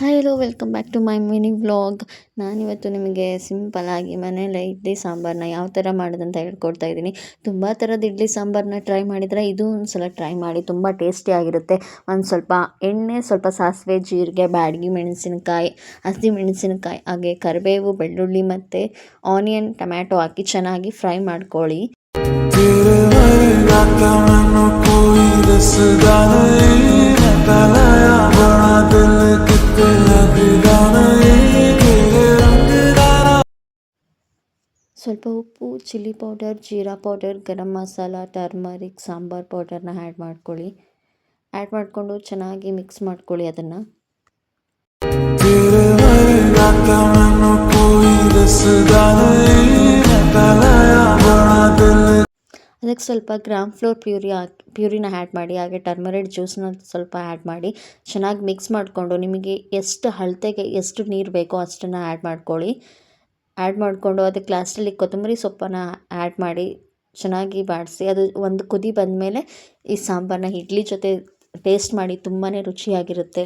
Hi hello welcome back to my mini vlog ನಾನಿವತ್ತು ನಿಮಗೆ ಸಿಂಪಲಾಗಿ ಮನೇಲಿ ಇಡ್ಲಿ ಸಾಂಬಾರನ್ನ ಯಾವ ಥರ ಮಾಡೋದಂತ ಹೇಳ್ಕೊಡ್ತಾ ಇದ್ದೀನಿ. ತುಂಬ ಥರದ ಇಡ್ಲಿ ಸಾಂಬಾರನ್ನ ಟ್ರೈ ಮಾಡಿದರೆ ಇದು ಒಂದು ಸಲ ಟ್ರೈ ಮಾಡಿ ತುಂಬ ಟೇಸ್ಟಿಯಾಗಿರುತ್ತೆ ಒಂದು ಸ್ವಲ್ಪ ಎಣ್ಣೆ, ಸ್ವಲ್ಪ ಸಾಸಿವೆ, ಜೀರಿಗೆ, ಬ್ಯಾಡಗಿ, ಮೆಣಸಿನಕಾಯಿ, ಹಸಿ ಮೆಣಸಿನಕಾಯಿ, ಹಾಗೆ ಕರಿಬೇವು, ಬೆಳ್ಳುಳ್ಳಿ ಮತ್ತು ಆನಿಯನ್ ಟೊಮ್ಯಾಟೊ ಹಾಕಿ ಚೆನ್ನಾಗಿ ಫ್ರೈ ಮಾಡ್ಕೊಳ್ಳಿ. ಸ್ವಲ್ಪ ಉಪ್ಪು, chilli powder, jeera powder, garam masala, turmeric, sambar ಪೌಡರ್ನ ಆ್ಯಡ್ ಮಾಡ್ಕೊಳ್ಳಿ. ಆ್ಯಡ್ ಮಾಡಿಕೊಂಡು ಚೆನ್ನಾಗಿ ಮಿಕ್ಸ್ ಮಾಡ್ಕೊಳ್ಳಿ ಅದನ್ನು. ಅದಕ್ಕೆ ಸ್ವಲ್ಪ ಗ್ರಾಮ್ ಫ್ಲೋರ್ ಪ್ಯೂರಿ ಹಾಕಿ ಪ್ಯೂರಿನ ಆ್ಯಡ್ ಮಾಡಿ, ಹಾಗೆ ಟರ್ಮರೇಟ್ ಜ್ಯೂಸನ್ನ ಸ್ವಲ್ಪ ಆ್ಯಡ್ ಮಾಡಿ, ಚೆನ್ನಾಗಿ ಮಿಕ್ಸ್ ಮಾಡಿಕೊಂಡು ನಿಮಗೆ ಎಷ್ಟು ಹಳತೆಗೆ ಎಷ್ಟು ನೀರು ಬೇಕೋ ಅಷ್ಟನ್ನು ಆ್ಯಡ್ ಮಾಡ್ಕೊಳ್ಳಿ. ಆ್ಯಡ್ ಮಾಡಿಕೊಂಡು ಅದಕ್ಕೆ ಲಾಸ್ಟಲ್ಲಿ ಕೊತ್ತಂಬರಿ ಸೊಪ್ಪನ್ನು ಆ್ಯಡ್ ಮಾಡಿ ಚೆನ್ನಾಗಿ ಬಾಡಿಸಿ, ಅದು ಒಂದು ಕುದಿ ಬಂದಮೇಲೆ ಈ ಸಾಂಬಾರನ್ನ ಇಡ್ಲಿ ಜೊತೆ ಟೇಸ್ಟ್ ಮಾಡಿ ತುಂಬಾ ರುಚಿಯಾಗಿರುತ್ತೆ.